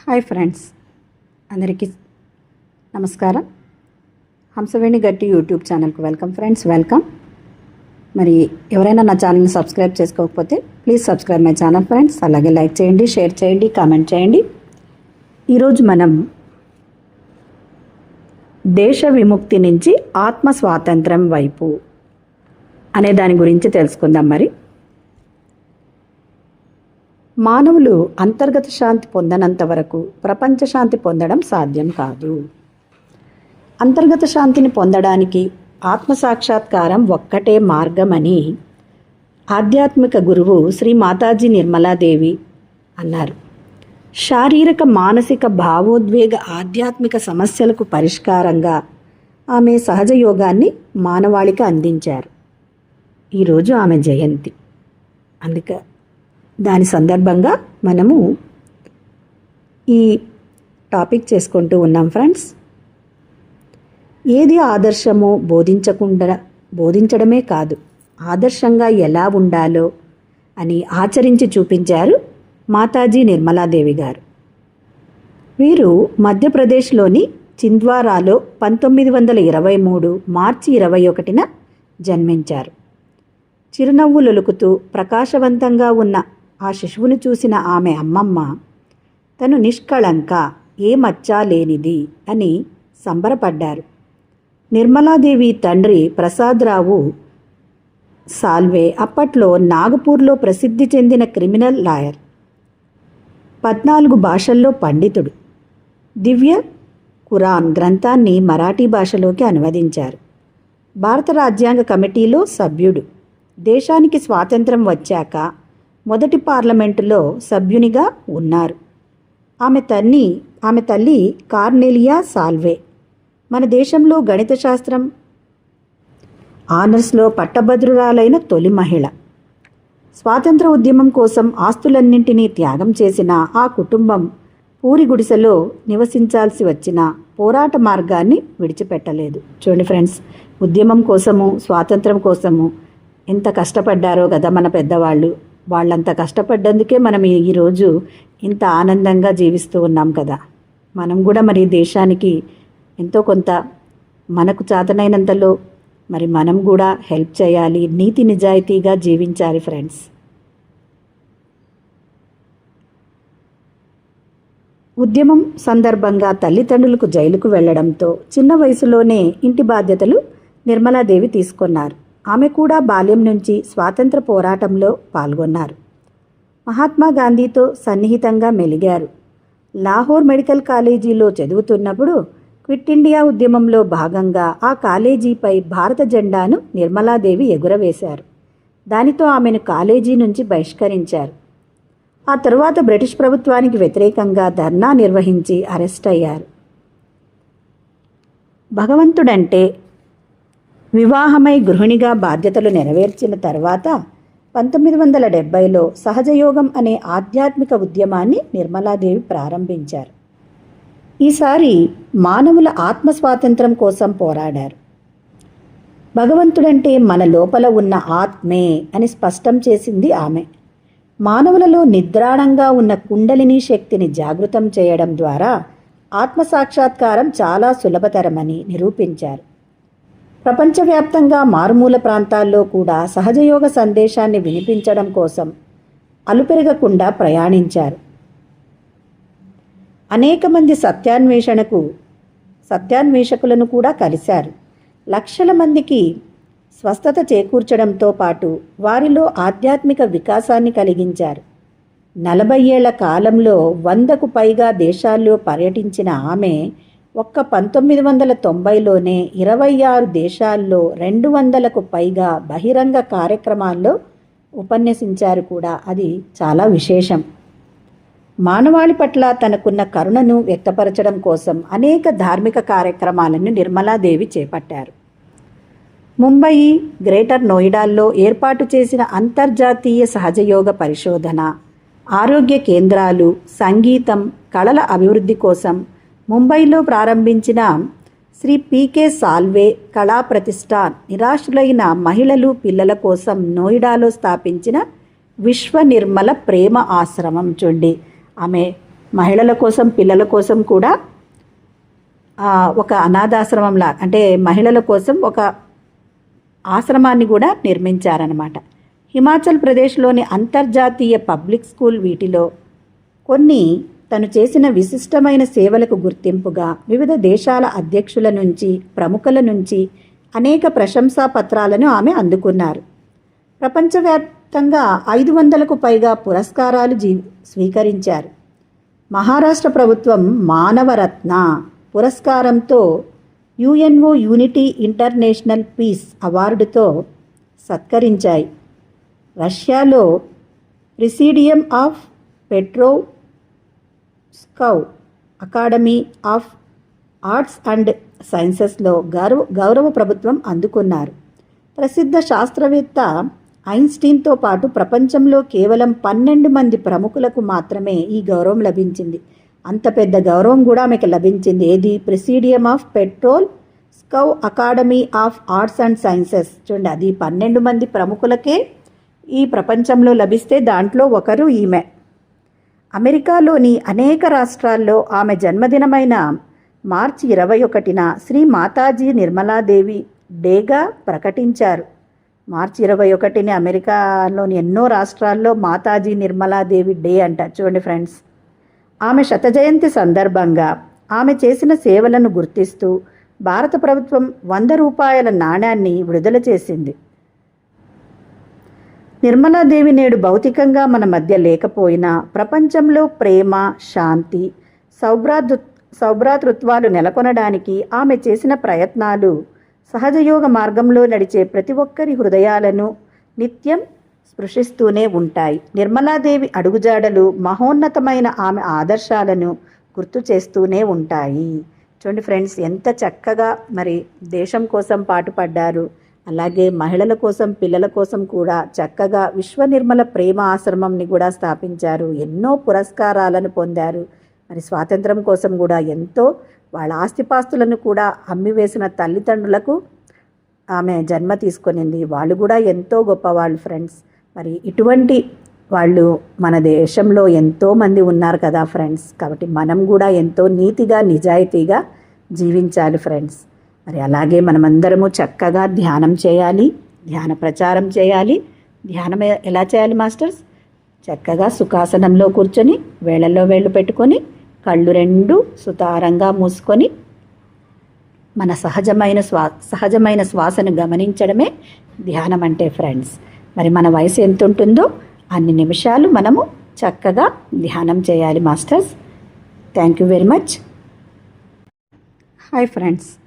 Hi friends. అందరికీ నమస్కారం. హంసవేణి గట్టి యూట్యూబ్ ఛానల్కి వెల్కమ్ ఫ్రెండ్స్ వెల్కమ్. మరి ఎవరైనా నా ఛానల్ని సబ్స్క్రైబ్ చేసుకోకపోతే please subscribe my channel friends అలాగే లైక్ చేయండి షేర్ చేయండి కామెంట్ చేయండి. ఈరోజు మనం దేశ విముక్తి నుంచి ఆత్మ స్వాతంత్రం వైపు అనే దాని గురించి తెలుసుకుందాం మరి. మానవులు అంతర్గత శాంతి పొందనంత వరకు ప్రపంచ శాంతి పొందడం సాధ్యం కాదు. అంతర్గత శాంతిని పొందడానికి ఆత్మ సాక్షాత్కారం ఒక్కటే మార్గమని ఆధ్యాత్మిక గురువు శ్రీ మాతాజీ నిర్మలాదేవి అన్నారు. శారీరక మానసిక భావోద్వేగ ఆధ్యాత్మిక సమస్యలకు పరిష్కారంగా ఆమె సహజ యోగాన్ని మానవాళికి అందించారు. ఈరోజు ఆమె జయంతి. అందుక దాని సందర్భంగా మనము ఈ టాపిక్ చేసుకుంటూ ఉన్నాం ఫ్రెండ్స్. ఏది ఆదర్శమో బోధించకుండా బోధించడమే కాదు ఆదర్శంగా ఎలా ఉండాలో అని ఆచరించి చూపించారు మాతాజీ నిర్మలాదేవి గారు. వీరు మధ్యప్రదేశ్లోని చింద్వారాలో పంతొమ్మిది వందల ఇరవై మూడు మార్చి ఇరవై ఒకటిన జన్మించారు. చిరునవ్వులొలుకుతూ ప్రకాశవంతంగా ఉన్న ఆ శిశువును చూసిన ఆమె అమ్మమ్మ తను నిష్కళంక ఏ మచ్చా లేనిది అని సంబరపడ్డారు. నిర్మలాదేవి తండ్రి ప్రసాదరావు సాల్వే అప్పట్లో నాగపూర్లో ప్రసిద్ధి చెందిన క్రిమినల్ లాయర్ పద్నాలుగు భాషల్లో పండితుడు. దివ్య ఖురాన్ గ్రంథాన్ని మరాఠీ భాషలోకి అనువదించారు. భారత రాజ్యాంగ కమిటీలో సభ్యుడు. దేశానికి స్వాతంత్రం వచ్చాక మొదటి పార్లమెంటులో సభ్యునిగా ఉన్నారు. ఆమె తన్ని ఆమె తల్లి కార్నెలియా సాల్వే. మన దేశంలో గణిత శాస్త్రం ఆనర్స్లో పట్టభద్రురాలైన తొలి మహిళ. స్వాతంత్ర ఉద్యమం కోసం ఆస్తులన్నింటినీ త్యాగం చేసిన ఆ కుటుంబం పూరి గుడిసెలో నివసించాల్సి వచ్చిన పోరాట మార్గాన్ని విడిచిపెట్టలేదు. చూడండి ఫ్రెండ్స్ ఉద్యమం కోసము స్వాతంత్రం కోసము ఎంత కష్టపడ్డారో కదా మన పెద్దవాళ్ళు. వాళ్ళంత కష్టపడ్డందుకే మనం ఈ- ఈరోజు ఇంత ఆనందంగా జీవిస్తూ ఉన్నాం కదా. మనం కూడా మరి దేశానికి ఎంతో కొంత మనకు చాతనైనంతలో మరి మనం కూడా హెల్ప్ చేయాలి నీతి నిజాయితీగా జీవించాలి ఫ్రెండ్స్. ఉద్యమం సందర్భంగా తల్లిదండ్రులకు జైలుకు వెళ్ళడంతో చిన్న వయసులోనే ఇంటి బాధ్యతలు నిర్మలాదేవి తీసుకున్నారు. ఆమె కూడా బాల్యం నుంచి స్వాతంత్ర పోరాటంలో పాల్గొన్నారు. మహాత్మా గాంధీతో సన్నిహితంగా మెలిగారు. లాహోర్ మెడికల్ కాలేజీలో చదువుతున్నప్పుడు క్విట్ ఇండియా ఉద్యమంలో భాగంగా ఆ కాలేజీపై భారత జెండాను నిర్మలాదేవి ఎగురవేశారు. దానితో ఆమెను కాలేజీ నుంచి బహిష్కరించారు. ఆ తరువాత బ్రిటిష్ ప్రభుత్వానికి వ్యతిరేకంగా ధర్నా నిర్వహించి అరెస్ట్ అయ్యారు. భగవంతుడంటే వివాహమై గృహిణిగా బాధ్యతలు నెరవేర్చిన తర్వాత పంతొమ్మిది వందల డెబ్బైలో సహజయోగం అనే ఆధ్యాత్మిక ఉద్యమాన్ని నిర్మలాదేవి ప్రారంభించారు. ఈసారి మానవుల ఆత్మ స్వాతంత్రం కోసం పోరాడారు. భగవంతుడంటే మన లోపల ఉన్న ఆత్మే అని స్పష్టం చేసింది ఆమె. మానవులలో నిద్రాణంగా ఉన్న కుండలిని శక్తిని జాగృతం చేయడం ద్వారా ఆత్మ సాక్షాత్కారం చాలా సులభతరమని నిరూపించారు. ప్రపంచవ్యాప్తంగా మారుమూల ప్రాంతాల్లో కూడా సహజయోగ సందేశాన్ని వినిపించడం కోసం అలుపెరగకుండా ప్రయాణించారు. అనేక మంది సత్యాన్వేషణకు సత్యాన్వేషకులను కూడా కలిశారు. లక్షల మందికి స్వస్థత చేకూర్చడంతో పాటు వారిలో ఆధ్యాత్మిక వికాసాన్ని కలిగించారు. నలభై ఏళ్ళ కాలంలో వందకు పైగా దేశాల్లో పర్యటించిన ఆమె ఒక్క పంతొమ్మిది వందల తొంభైలోనే ఇరవై ఆరు దేశాల్లో రెండు వందలకు పైగా బహిరంగ కార్యక్రమాల్లో ఉపన్యసించారు కూడా. అది చాలా విశేషం. మానవాళి పట్ల తనకున్న కరుణను వ్యక్తపరచడం కోసం అనేక ధార్మిక కార్యక్రమాలను నిర్మలాదేవి చేపట్టారు. ముంబయి గ్రేటర్ నోయిడాల్లో ఏర్పాటు చేసిన అంతర్జాతీయ సహజయోగ పరిశోధన ఆరోగ్య కేంద్రాలు సంగీతం కళల అభివృద్ధి కోసం ముంబైలో ప్రారంభించిన శ్రీ పీకే సాల్వే కళా ప్రతిష్టాన్ నిరాశులైన మహిళలు పిల్లల కోసం నోయిడాలో స్థాపించిన విశ్వ నిర్మల ప్రేమ ఆశ్రమం చూడండి. ఆమె మహిళల కోసం పిల్లల కోసం కూడా ఒక అనాథాశ్రమంలా అంటే మహిళల కోసం ఒక ఆశ్రమాన్ని కూడా నిర్మించారనమాట హిమాచల్ ప్రదేశ్లోని అంతర్జాతీయ పబ్లిక్ స్కూల్ వీటిలో కొన్ని తను చేసిన విశిష్టమైన సేవలకు గుర్తింపుగా వివిధ దేశాల అధ్యక్షుల నుంచి ప్రముఖుల నుంచి అనేక ప్రశంసా పత్రాలను ఆమె అందుకున్నారు. ప్రపంచవ్యాప్తంగా ఐదు వందలకు పైగా పురస్కారాలు జీ స్వీకరించారు. మహారాష్ట్ర ప్రభుత్వం మానవరత్న పురస్కారంతో యుఎన్ఓ యూనిటీ ఇంటర్నేషనల్ పీస్ అవార్డుతో సత్కరించాయి. రష్యాలో presidium of Petrovskaya academy of arts and సైన్సెస్లో గౌరవ గౌరవ ప్రభుత్వం అందుకున్నారు. ప్రసిద్ధ శాస్త్రవేత్త ఐన్స్టీన్తో పాటు ప్రపంచంలో కేవలం పన్నెండు మంది ప్రముఖులకు మాత్రమే ఈ గౌరవం లభించింది. అంత పెద్ద గౌరవం కూడా ఆమెకు లభించింది. ఏది? Presidium of Petrovskaya academy of arts and sciences. చూడండి అది పన్నెండు మంది ప్రముఖులకే ఈ ప్రపంచంలో లభిస్తే దాంట్లో ఒకరు ఈమె. అమెరికాలోని అనేక రాష్ట్రాల్లో ఆమె జన్మదినమైన మార్చి ఇరవై ఒకటిన శ్రీ మాతాజీ నిర్మలాదేవి డేగా ప్రకటించారు. మార్చి ఇరవై ఒకటిని అమెరికాలోని ఎన్నో రాష్ట్రాల్లో మాతాజీ నిర్మలాదేవి డే అంటారు. చూడండి ఫ్రెండ్స్. ఆమె శతజయంతి సందర్భంగా ఆమె చేసిన సేవలను గుర్తిస్తూ భారత ప్రభుత్వం వంద రూపాయల నాణ్యాన్ని విడుదల చేసింది. నిర్మలాదేవి నేడు భౌతికంగా మన మధ్య లేకపోయినా ప్రపంచంలో ప్రేమ శాంతి సౌభ్రాతృ సౌభ్రాతృత్వాలు నెలకొనడానికి ఆమె చేసిన ప్రయత్నాలు సహజయోగ మార్గంలో నడిచే ప్రతి ఒక్కరి హృదయాలను నిత్యం స్పృశిస్తూనే ఉంటాయి. నిర్మలాదేవి అడుగుజాడలు మహోన్నతమైన ఆమె ఆదర్శాలను గుర్తు చేస్తూనే ఉంటాయి. చూడండి ఫ్రెండ్స్ ఎంత చక్కగా మరి దేశం కోసం పాటుపడ్డారు. అలాగే మహిళల కోసం పిల్లల కోసం కూడా చక్కగా విశ్వ నిర్మల ప్రేమ ఆశ్రమంని కూడా స్థాపించారు. ఎన్నో పురస్కారాలను పొందారు. మరి స్వాతంత్రం కోసం కూడా ఎంతో వాళ్ళ ఆస్తిపాస్తులను కూడా అమ్మివేసిన తల్లిదండ్రులకు ఆమె జన్మ తీసుకొనింది. వాళ్ళు కూడా ఎంతో గొప్పవాళ్ళు ఫ్రెండ్స్. మరి ఇటువంటి వాళ్ళు మన దేశంలో ఎంతోమంది ఉన్నారు కదా ఫ్రెండ్స్. కాబట్టి మనం కూడా ఎంతో నీతిగా నిజాయితీగా జీవించాలి ఫ్రెండ్స్. మరి అలాగే మనమందరము చక్కగా ధ్యానం చేయాలి ధ్యాన ప్రచారం చేయాలి. ధ్యానం ఎలా చేయాలి మాస్టర్స్? చక్కగా సుఖాసనంలో కూర్చొని వేళల్లో వేళ్ళు పెట్టుకొని కళ్ళు రెండు సుతారంగా మూసుకొని మన సహజమైన శ్వా సహజమైన శ్వాసను గమనించడమే ధ్యానం అంటే ఫ్రెండ్స్. మరి మన వయసు ఎంత ఉంటుందో అన్ని నిమిషాలు మనము చక్కగా ధ్యానం చేయాలి masters. Thank you very much. Hi friends.